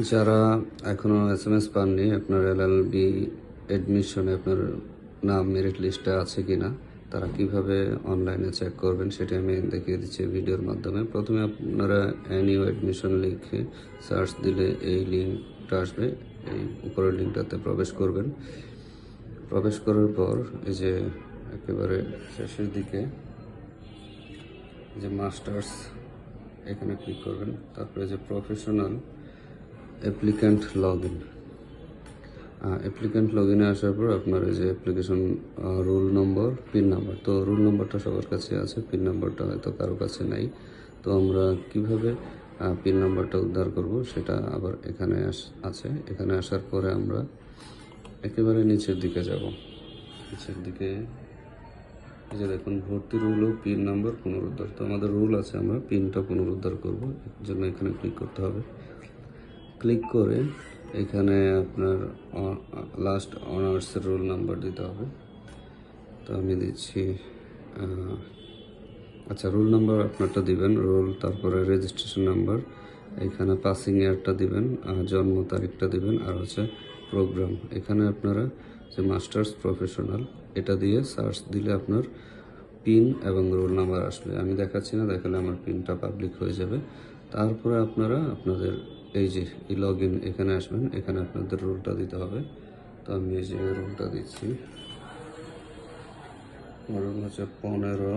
যারা এখনও S M S পাননি, আপনার এল এল বি অ্যাডমিশনে আপনার নাম মেরিট লিস্টে আছে কিনা, তারা কীভাবে অনলাইনে চেক করবেন সেটা আমি দেখিয়ে দিচ্ছি ভিডিওর মাধ্যমে। প্রথমে আপনারা অ্যানিউ অ্যাডমিশন লিখে সার্চ দিলে এই লিঙ্কটা আসবে, এই উপরের লিঙ্কটাতে প্রবেশ করবেন। প্রবেশ করার পর এই যে একেবারে শেষের দিকে যে মাস্টার্স এখানে ক্লিক করবেন। তারপরে যে professional applicant log in applicant log ইনে আসার পর আপনার এই যে application roll number pin number তো রোল নাম্বারটা সবার কাছে আছে পিন নাম্বারটা হয়তো কারও কাছে নাই। তো আমরা কীভাবে পিন নাম্বারটা উদ্ধার করব সেটা আবার এখানে আছে। এখানে আসার পরে আমরা একেবারে নিচের দিকে যাব। নিচের দিকে, এই যে দেখুন, ভর্তি রুল ও পিন নাম্বার পুনরুদ্ধার। তো আমাদের রুল আছে, আমরা পিনটা পুনরুদ্ধার করব। এর জন্য এখানে ক্লিক করতে হবে। ক্লিক করে এখানে আপনার লাস্ট অনার্সের রোল নাম্বার দিতে হবে। তো আমি দিচ্ছি আচ্ছা রোল নাম্বার আপনারটা দিবেন রোল তারপরে রেজিস্ট্রেশন নাম্বার এখানে পাসিং ইয়ারটা দিবেন জন্ম তারিখটা দিবেন, আর হচ্ছে প্রোগ্রাম এখানে আপনারা যে মাস্টার্স প্রফেশনাল এটা দিয়ে সার্চ দিলে আপনার পিন এবং রোল নাম্বার আসবে। আমি দেখাচ্ছি না, দেখালে আমার পিনটা পাবলিক হয়ে যাবে। তারপরে আপনারা আপনাদের এই যে ই লগ ইন এখানে আসবেন, এখানে আপনাদের রোলটা দিতে হবে। তো আমি এই যে রোলটা দিচ্ছি। রোল হচ্ছে পনেরো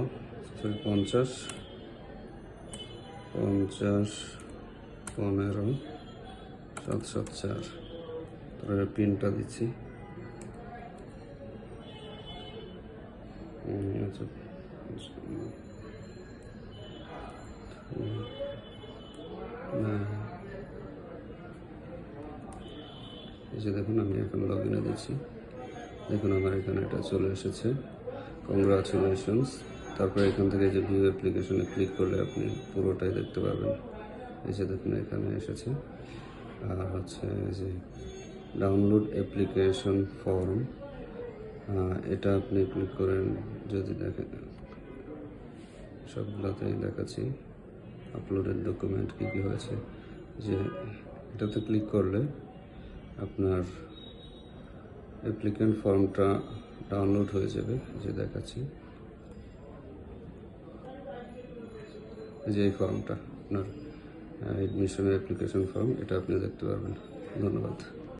পঞ্চাশ পঞ্চাশ, পনেরো, সাত সাত, চার। তারপরে পিনটা দিচ্ছি। আচ্ছা। না এই যে দেখুন, আমি এখন লগ ইনে দিচ্ছি দেখুন, আমার এখানে এটা চলে এসেছে। কংগ্রাচুলেশনস তারপরে এখান থেকে যে ভিউ অ্যাপ্লিকেশনে ক্লিক করলে আপনি পুরোটাই দেখতে পাবেন। এই যে দেখুন, এখানে এসেছে। আর হচ্ছে যে ডাউনলোড অ্যাপ্লিকেশন ফর্ম এটা আপনি ক্লিক করেন যদি দেখেন। সবগুলোতেই দেখাচ্ছি। আপলোডেড ডকুমেন্ট কী কী হয়েছে। যে এটাতে ক্লিক করলে আপনার অ্যাপ্লিক্যান্ট ফর্মটা ডাউনলোড হয়ে যাবে, যে দেখাচ্ছি। যে এই ফর্মটা আপনার অ্যাডমিশনের অ্যাপ্লিকেশন ফর্ম এটা আপনি দেখতে পারবেন। ধন্যবাদ।